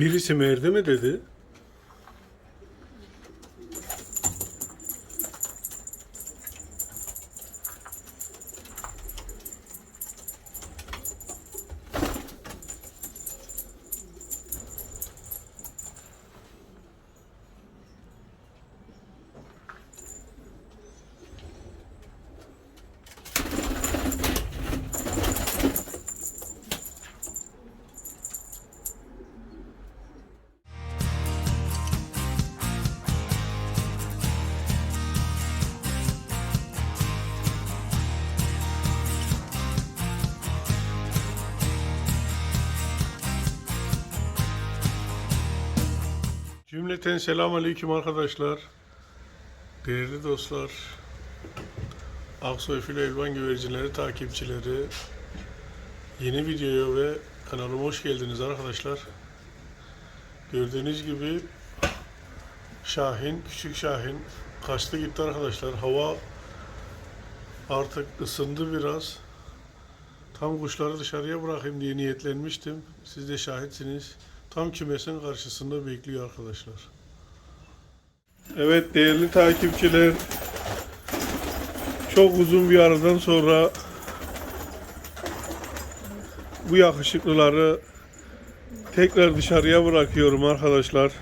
Birisi merde mi dedi? Cümleten selam aleyküm arkadaşlar. Değerli dostlar. Aksoy Filo Elvan Güvercinleri takipçileri. Yeni videoya ve kanalıma hoş geldiniz arkadaşlar. Gördüğünüz gibi Şahin, küçük Şahin kaçtı gitti arkadaşlar. Hava artık ısındı biraz. Tam kuşları dışarıya bırakayım diye niyetlenmiştim. Siz de şahitsiniz. Tam kümesin karşısında bekliyor arkadaşlar. Evet değerli takipçiler. Çok uzun bir aradan sonra bu yakışıklıları tekrar dışarıya bırakıyorum arkadaşlar.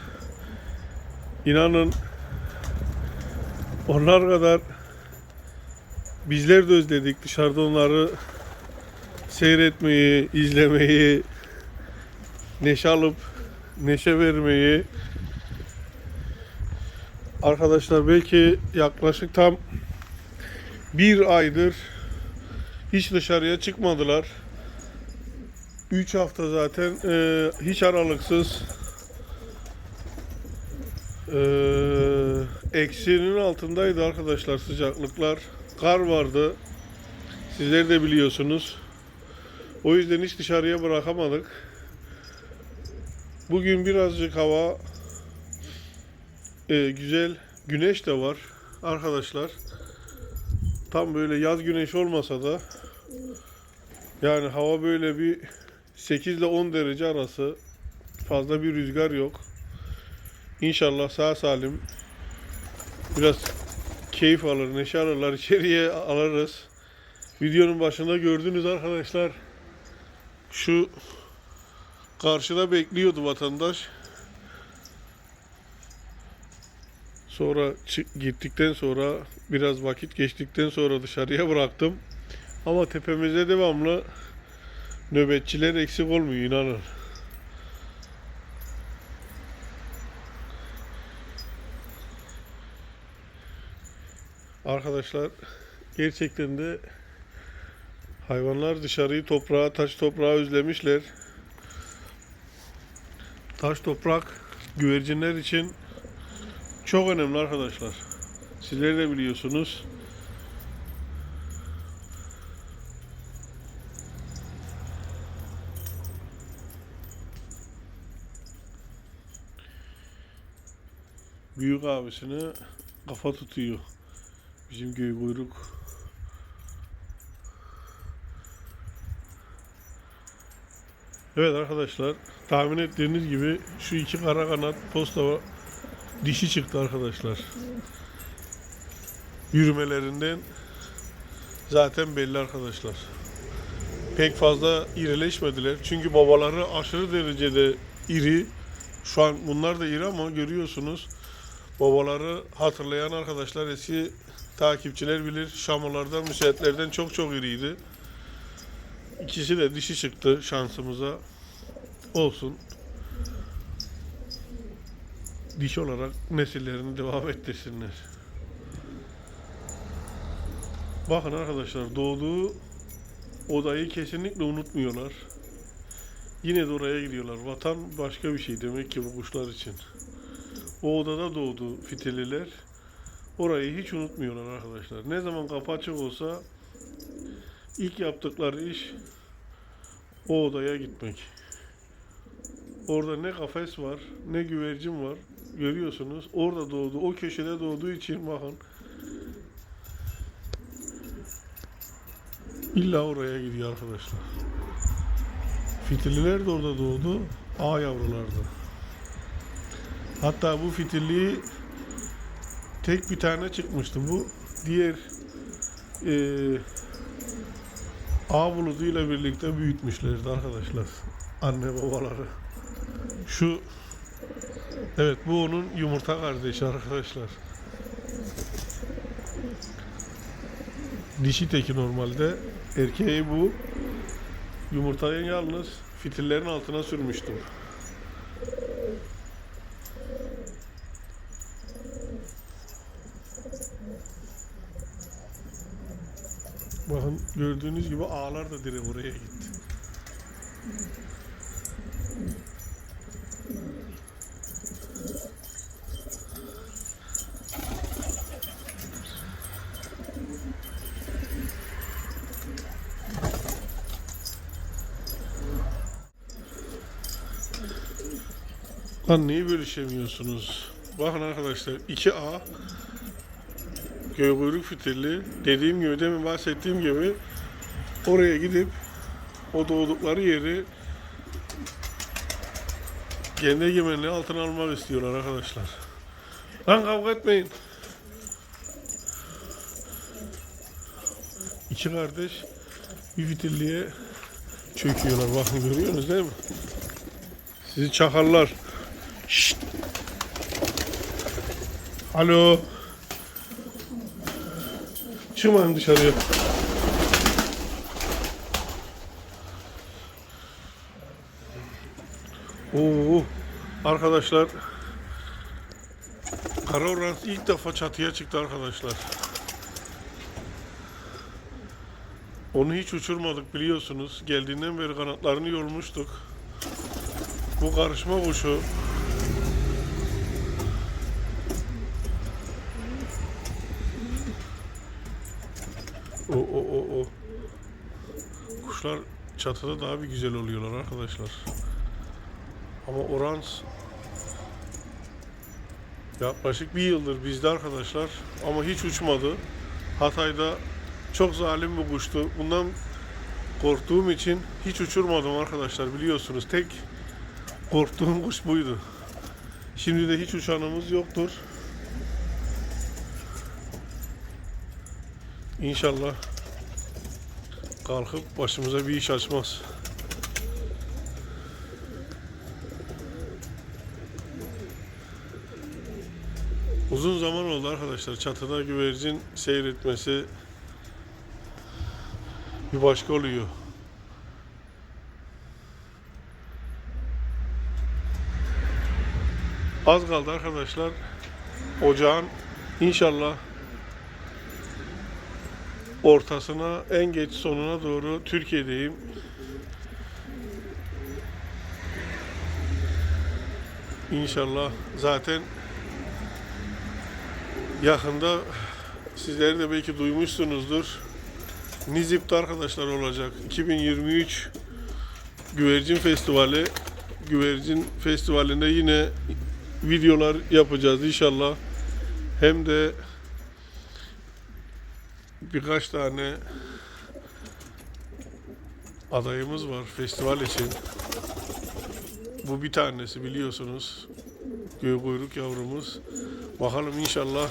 İnanın onlar kadar bizler de özledik dışarıda onları seyretmeyi, izlemeyi, neşe alıp neşe vermeyi arkadaşlar belki yaklaşık tam bir aydır hiç dışarıya çıkmadılar. 3 hafta zaten e, hiç aralıksız e, eksinin altındaydı arkadaşlar sıcaklıklar. Kar vardı. Sizler de biliyorsunuz. O yüzden hiç dışarıya bırakamadık. Bugün birazcık hava e, güzel, güneş de var arkadaşlar. Tam böyle yaz güneş olmasa da yani hava böyle bir 8 ile 10 derece arası fazla bir rüzgar yok. İnşallah sağ salim biraz keyif alır, neşe alırlar, içeriye alırız. Videonun başında gördünüz arkadaşlar. Şu Karşıda bekliyordu vatandaş. Sonra gittikten sonra biraz vakit geçtikten sonra dışarıya bıraktım. Ama tepemizde devamlı nöbetçiler eksik olmuyor inanın. Arkadaşlar gerçekten de hayvanlar dışarıyı toprağa, taş toprağa özlemişler. Taş toprak güvercinler için çok önemli arkadaşlar. Sizler de biliyorsunuz. Büyük abisine kafa tutuyor. Bizim göy kuyruk. Evet arkadaşlar tahmin ettiğiniz gibi şu iki kara kanat posta dişi çıktı arkadaşlar. Yürümelerinden zaten belli arkadaşlar. Pek fazla irileşmediler. Çünkü babaları aşırı derecede iri. Şu an bunlar da iri ama görüyorsunuz. Babaları hatırlayan arkadaşlar eski takipçiler bilir. Şamalardan, müsaitlerden çok çok iriydi. İkisi de dişi çıktı şansımıza. Olsun. Dişi olarak nesillerini devam ettirsinler. Bakın arkadaşlar doğduğu odayı kesinlikle unutmuyorlar. Yine de oraya gidiyorlar. Vatan başka bir şey demek ki bu kuşlar için. O odada doğdu fitililer. Orayı hiç unutmuyorlar arkadaşlar. Ne zaman kapı açık olsa ilk yaptıkları iş o odaya gitmek. Orada ne kafes var, ne güvercin var. Görüyorsunuz. Orada doğdu. O köşede doğduğu için bakın. İlla oraya gidiyor arkadaşlar. Fitilliler de orada doğdu. A yavrulardı. Hatta bu fitilliği tek bir tane çıkmıştı. Bu diğer eee A bulutuyla birlikte büyütmüşlerdi arkadaşlar. Anne babaları. Şu Evet bu onun yumurta kardeşi arkadaşlar. Dişi teki normalde. Erkeği bu. Yumurtayı yalnız fitillerin altına sürmüştüm. Bakın gördüğünüz gibi ağlar da direkt oraya gitti. Lan neyi bölüşemiyorsunuz? Bakın arkadaşlar 2A Göykuyruk fitilli dediğim gibi demin bahsettiğim gibi oraya gidip o doğdukları yeri kendi egemenliği altına almak istiyorlar arkadaşlar. Lan kavga etmeyin. İki kardeş bir fitilliye çöküyorlar. Bakın görüyorsunuz değil mi? Sizi çakarlar. Şşt. Alo. Çıkmayın dışarıya. Oo, arkadaşlar Kara Orans ilk defa çatıya çıktı arkadaşlar. Onu hiç uçurmadık biliyorsunuz. Geldiğinden beri kanatlarını yormuştuk. Bu karışma kuşu O o o o. Kuşlar çatıda daha bir güzel oluyorlar arkadaşlar. Ama orans yaklaşık bir yıldır bizde arkadaşlar ama hiç uçmadı. Hatay'da çok zalim bir kuştu. Bundan korktuğum için hiç uçurmadım arkadaşlar biliyorsunuz. Tek korktuğum kuş buydu. Şimdi de hiç uçanımız yoktur. İnşallah kalkıp başımıza bir iş açmaz. Uzun zaman oldu arkadaşlar çatıda güvercin seyretmesi bir başka oluyor. Az kaldı arkadaşlar. Ocağın inşallah ortasına en geç sonuna doğru Türkiye'deyim. İnşallah zaten yakında sizler de belki duymuşsunuzdur. Nizip'te arkadaşlar olacak. 2023 Güvercin Festivali. Güvercin Festivali'nde yine videolar yapacağız inşallah. Hem de birkaç tane adayımız var festival için. Bu bir tanesi biliyorsunuz. Göğkuyruk yavrumuz. Bakalım inşallah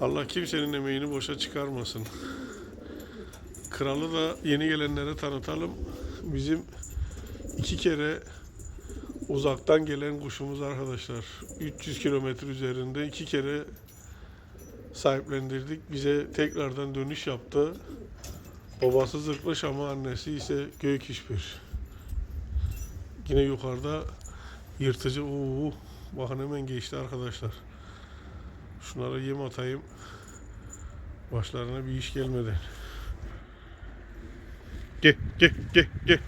Allah kimsenin emeğini boşa çıkarmasın. Kralı da yeni gelenlere tanıtalım. Bizim iki kere uzaktan gelen kuşumuz arkadaşlar. 300 kilometre üzerinde iki kere sahiplendirdik. Bize tekrardan dönüş yaptı. Babası zırkmış ama annesi ise gök işbir. Yine yukarıda yırtıcı uuu. Bakın hemen geçti arkadaşlar. Şunlara yem atayım. Başlarına bir iş gelmeden. Gel gel gel gel.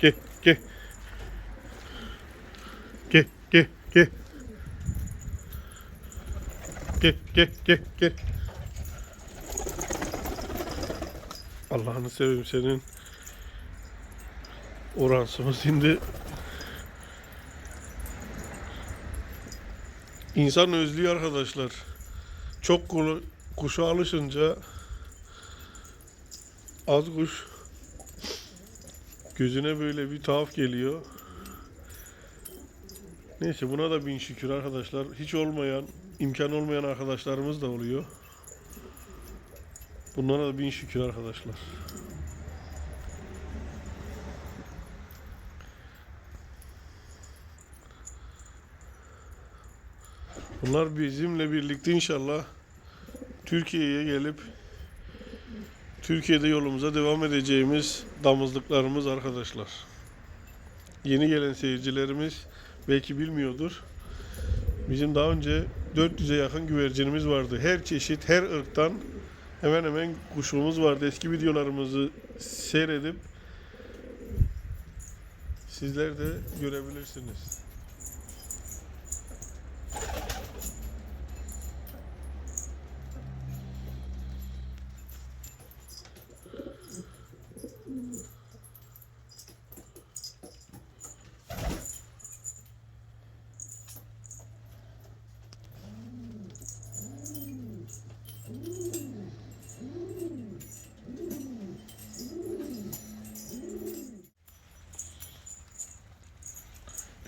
Gel gel. Gel gel gel. Gel gel gel. Allah'ını seveyim senin oransımız şimdi insan özlüyor arkadaşlar. Çok kuşa alışınca az kuş gözüne böyle bir tuhaf geliyor. Neyse buna da bin şükür arkadaşlar. Hiç olmayan, imkan olmayan arkadaşlarımız da oluyor. Bunlara da bin şükür arkadaşlar. Bunlar bizimle birlikte inşallah Türkiye'ye gelip Türkiye'de yolumuza devam edeceğimiz damızlıklarımız arkadaşlar. Yeni gelen seyircilerimiz belki bilmiyordur. Bizim daha önce 400'e yakın güvercinimiz vardı. Her çeşit, her ırktan hemen hemen kuşumuz vardı. Eski videolarımızı seyredip sizler de görebilirsiniz.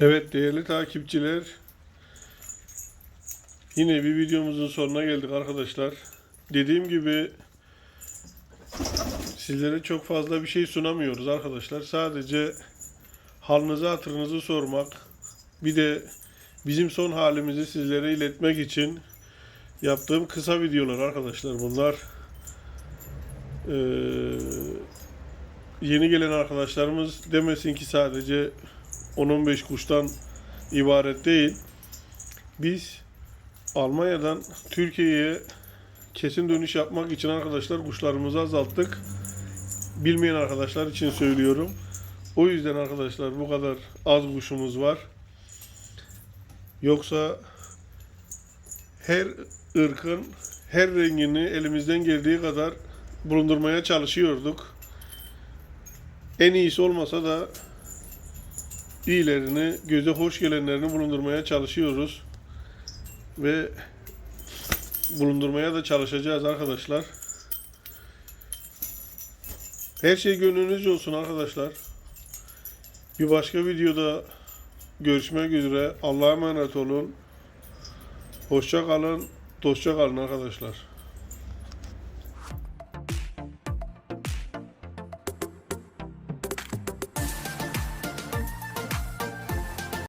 Evet değerli takipçiler. Yine bir videomuzun sonuna geldik arkadaşlar. Dediğim gibi sizlere çok fazla bir şey sunamıyoruz arkadaşlar. Sadece halınızı hatırınızı sormak. Bir de bizim son halimizi sizlere iletmek için yaptığım kısa videolar arkadaşlar bunlar. Ee, yeni gelen arkadaşlarımız demesin ki sadece 10-15 kuştan ibaret değil. Biz Almanya'dan Türkiye'ye kesin dönüş yapmak için arkadaşlar kuşlarımızı azalttık. Bilmeyen arkadaşlar için söylüyorum. O yüzden arkadaşlar bu kadar az kuşumuz var. Yoksa her ırkın her rengini elimizden geldiği kadar bulundurmaya çalışıyorduk. En iyisi olmasa da iyilerini, göze hoş gelenlerini bulundurmaya çalışıyoruz. Ve bulundurmaya da çalışacağız arkadaşlar. Her şey gönlünüzce olsun arkadaşlar. Bir başka videoda görüşmek üzere. Allah'a emanet olun. Hoşça kalın, dostça kalın arkadaşlar.